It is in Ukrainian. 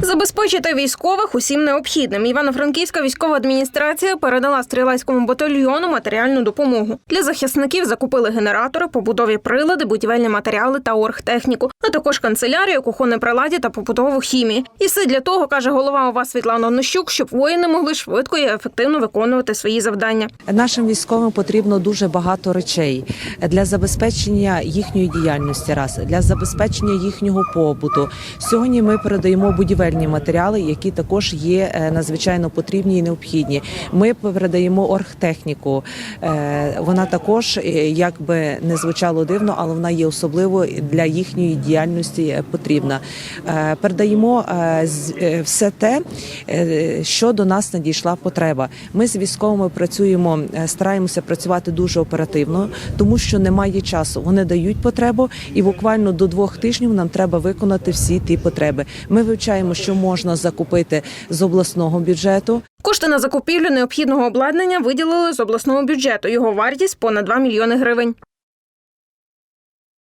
Забезпечити військових усім необхідним. Івано-Франківська військова адміністрація передала стрілецькому батальйону матеріальну допомогу. Для захисників закупили генератори, побутові прилади, будівельні матеріали та оргтехніку, а також канцелярію, кухонне приладдя та побутову хімію. І все для того, каже голова ОВА Світлана Онощук, щоб воїни могли швидко і ефективно виконувати свої завдання. Нашим військовим потрібно дуже багато речей для забезпечення їхньої діяльності, раз для забезпечення їхнього побуту. Сьогодні ми передаємо будівельні матеріали, які також є е, надзвичайно потрібні і необхідні. Ми передаємо оргтехніку. Е, Вона також, е, як би не звучало дивно, але вона є особливо для їхньої діяльності потрібна. Передаємо все те, що до нас надійшла потреба. Ми з військовими працюємо, стараємося працювати дуже оперативно, тому що немає часу. Вони дають потребу, і буквально до двох тижнів нам треба виконати всі ті потреби. Ми вивчаємо, що можна закупити з обласного бюджету. Кошти на закупівлю необхідного обладнання виділили з обласного бюджету. Його вартість понад 2 мільйони гривень.